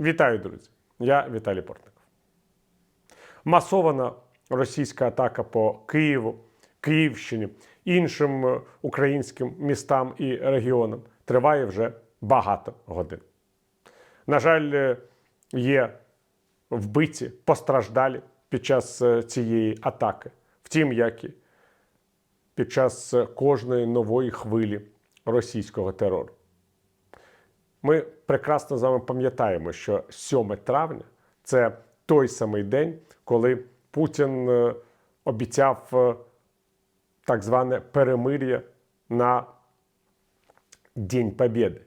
Вітаю, друзі! Я Віталій Портников. Масована російська атака по Києву, Київщині, іншим е, українським містам і регіонам триває вже багато годин. На жаль, е, є вбиті, постраждалі під час е, цієї атаки. Втім, як і під час кожної нової хвилі російського терору. Ми прекрасно з вами пам'ятаємо, що 7 травня це той самий день, коли Путін е, обіцяв е, так зване перемир'я на День Побєди,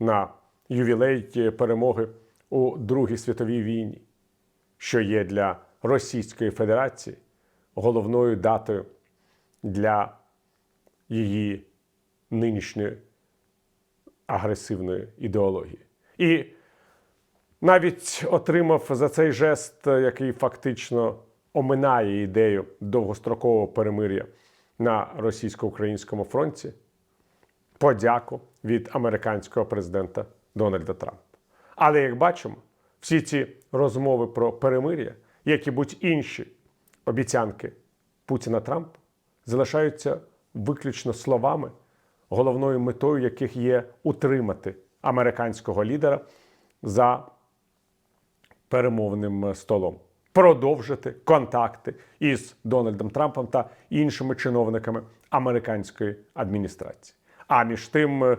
на ювілей е, перемоги у Другій світовій війні, що є для Російської Федерації головною датою для її нинішньої агресивної ідеології. І навіть отримав за цей жест, який фактично оминає ідею довгострокового перемир'я на російсько-українському фронті, подяку від американського президента Дональда Трампа. Але як бачимо, всі ці розмови про перемир'я, як і будь-інші обіцянки Путіна Трампа, залишаються виключно словами, головною метою яких є утримати американського лідера за перемовним столом, продовжити контакти із Дональдом Трампом та іншими чиновниками американської адміністрації. А між тим, е,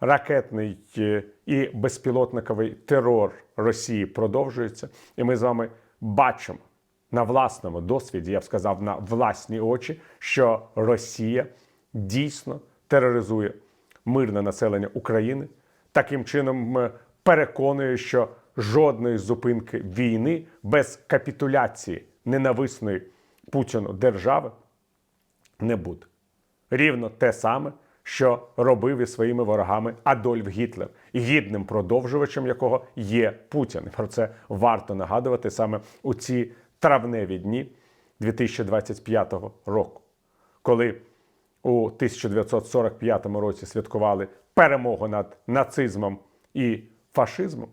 ракетний е, і безпілотниковий терор Росії продовжується, і ми з вами бачимо на власному досвіді, я б сказав, на власні очі, що Росія дійсно тероризує мирне населення України, таким чином переконує, що жодної зупинки війни без капітуляції ненависної Путіну держави не буде. Рівно те саме, що робив із своїми ворогами Адольф Гітлер, гідним продовжувачем якого є Путін. Про це варто нагадувати саме у ці травневі дні 2025 року, коли у 1945 році святкували перемогу над нацизмом і фашизмом,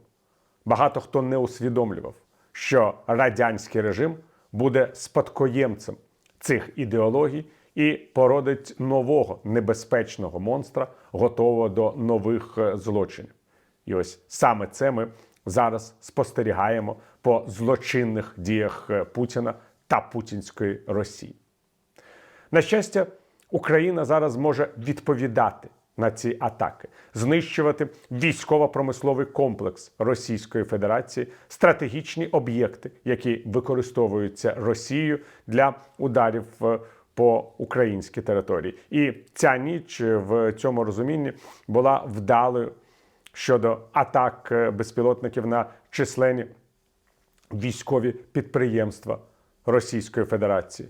багато хто не усвідомлював, що радянський режим буде спадкоємцем цих ідеологій і породить нового небезпечного монстра, готового до нових е, злочинів. І ось саме це ми зараз спостерігаємо по злочинних діях е, Путіна та путінської Росії. На щастя, Україна зараз може відповідати на ці атаки, знищувати військово-промисловий комплекс Російської Федерації, стратегічні об'єкти, які використовуються Росією для ударів е, по українській території. І ця ніч е, в цьому розумінні була вдалою щодо атак е, безпілотників на численні військові підприємства Російської Федерації,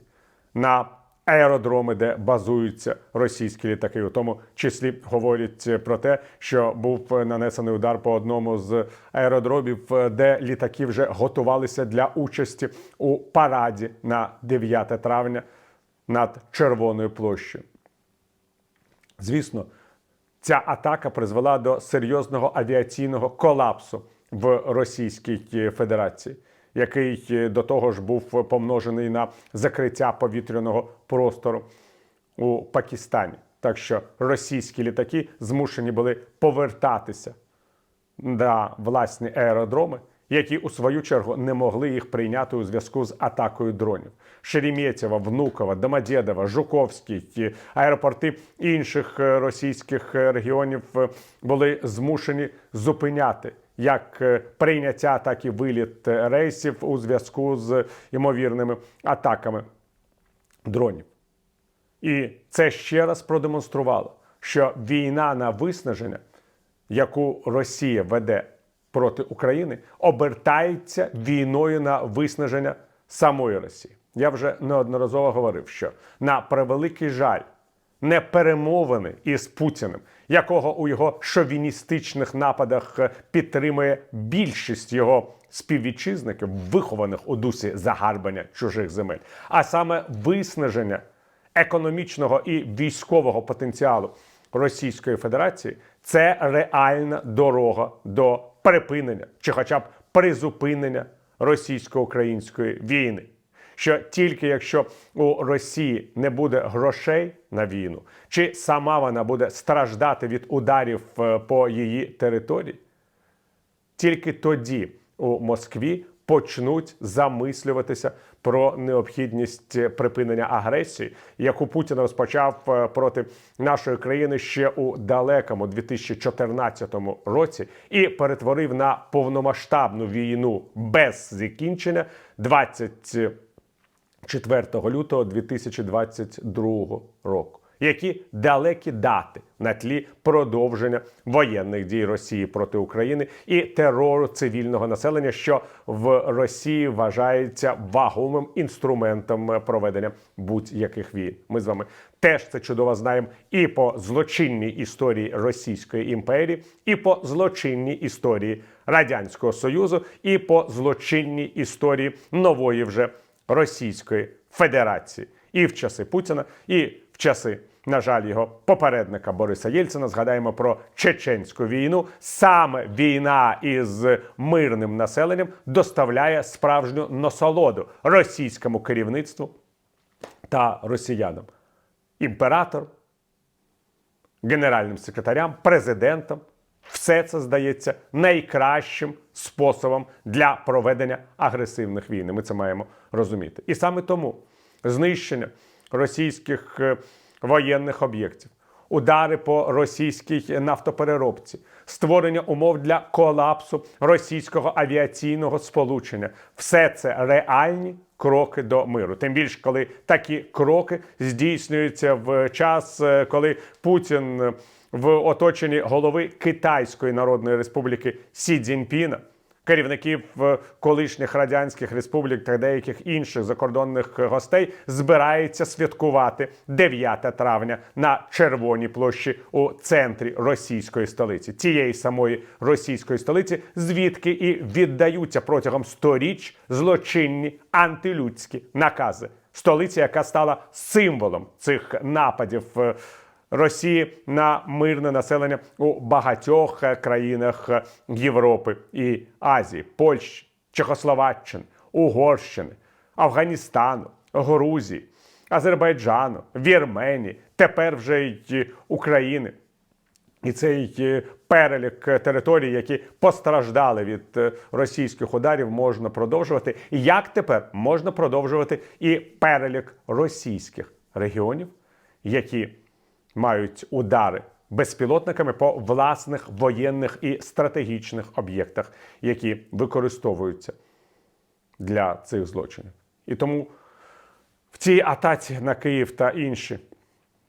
на аеродроми, де базуються російські літаки. У тому числі говорять про те, що був нанесений удар по одному з аеродромів, де літаки вже готувалися для участі у параді на 9 травня над Червоною площею. Звісно, ця атака призвела до серйозного авіаційного колапсу в Російській Федерації, який до того ж був помножений на закриття повітряного простору у Пакистані. Так що російські літаки змушені були повертатися на власні аеродроми, які у свою чергу не могли їх прийняти у зв'язку з атакою дронів. Шереметьєво, Внуково, Домодєдово, Жуковський, аеропорти інших е, російських е, регіонів е, були змушені зупиняти як е, прийняття, так і виліт е, рейсів у зв'язку з ймовірними атаками дронів. І це ще раз продемонструвало, що війна на виснаження, яку Росія веде проти України, обертається війною на виснаження самої Росії. Я вже неодноразово говорив, що на превеликий жаль, не перемовини із Путіним, якого у його шовіністичних нападах е, підтримує більшість його співвітчизників, вихованих у дусі загарбання чужих земель, а саме виснаження економічного і військового потенціалу Російської Федерації це реальна дорога до припинення чи, хоча б призупинення російсько-української війни. Що тільки якщо у Росії не буде грошей на війну, чи сама вона буде страждати від ударів е, по її території, тільки тоді у Москві почнуть замислюватися про необхідність припинення агресії, яку Путін розпочав е, проти нашої країни ще у далекому 2014 році, і перетворив на повномасштабну війну без закінчення 24 лютого 2022 року. Які далекі дати на тлі продовження воєнних дій Росії проти України і терору цивільного населення, що в Росії вважається вагомим інструментом проведення будь-яких війн. Ми з вами теж це чудово знаємо і по злочинній історії Російської імперії, і по злочинній історії Радянського Союзу, і по злочинній історії нової вже Російської Федерації, і в часи Путіна, і в часи, на жаль, його попередника Бориса Єльцина. Згадаємо про чеченську війну. Саме війна із мирним населенням доставляє справжню насолоду російському керівництву та росіянам. Імператор, генеральним секретарям, президентам. Все це здається найкращим способом для проведення агресивних війн. Ми це маємо розуміти. І саме тому знищення російських е, воєнних об'єктів, удари по російській нафтопереробці, створення умов для колапсу російського авіаційного сполучення все це реальні кроки до миру. Тим більше, коли такі кроки здійснюються в час, е, коли Путін е, в оточенні голови Китайської Народної Республіки Сі Цзіньпіна, керівників е, колишніх радянських республік та деяких інших закордонних гостей збирається святкувати 9 травня на Червоній площі у центрі російської столиці, тієї самої російської столиці, звідки і віддаються протягом сторіч злочинні антилюдські накази. Столиця, яка стала символом цих нападів. Е, Росії на мирне населення у багатьох е, країнах е, Європи і Азії, Польщі, Чехословаччини, Угорщини, Афганістану, Грузії, Азербайджану, Вірменії, тепер вже й України. І цей е, перелік територій, які постраждали від е, російських ударів, можна продовжувати. І Як тепер можна продовжувати і перелік російських регіонів, які мають удари безпілотниками по власних воєнних і стратегічних об'єктах, які використовуються для цих злочинів. І тому в цій атаці на Київ та інші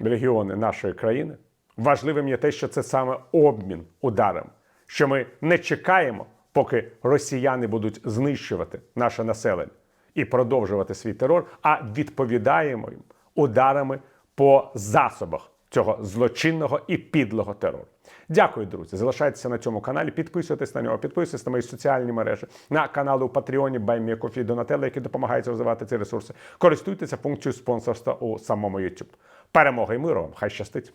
регіони нашої країни важливим є те, що це саме обмін ударами, що ми не чекаємо, поки росіяни будуть знищувати наше населення і продовжувати свій терор, а відповідаємо їм ударами по засобах цього злочинного і підлого терору. Дякую, друзі. Залишайтеся на цьому каналі, підписуйтесь на нього, підписуйтесь на мої соціальні мережі, на канали у Патреоні, Байміякофі, Донателла, які допомагають розвивати ці ресурси. Користуйтеся функцією спонсорства у самому YouTube. Перемоги і миру вам! Хай щастить!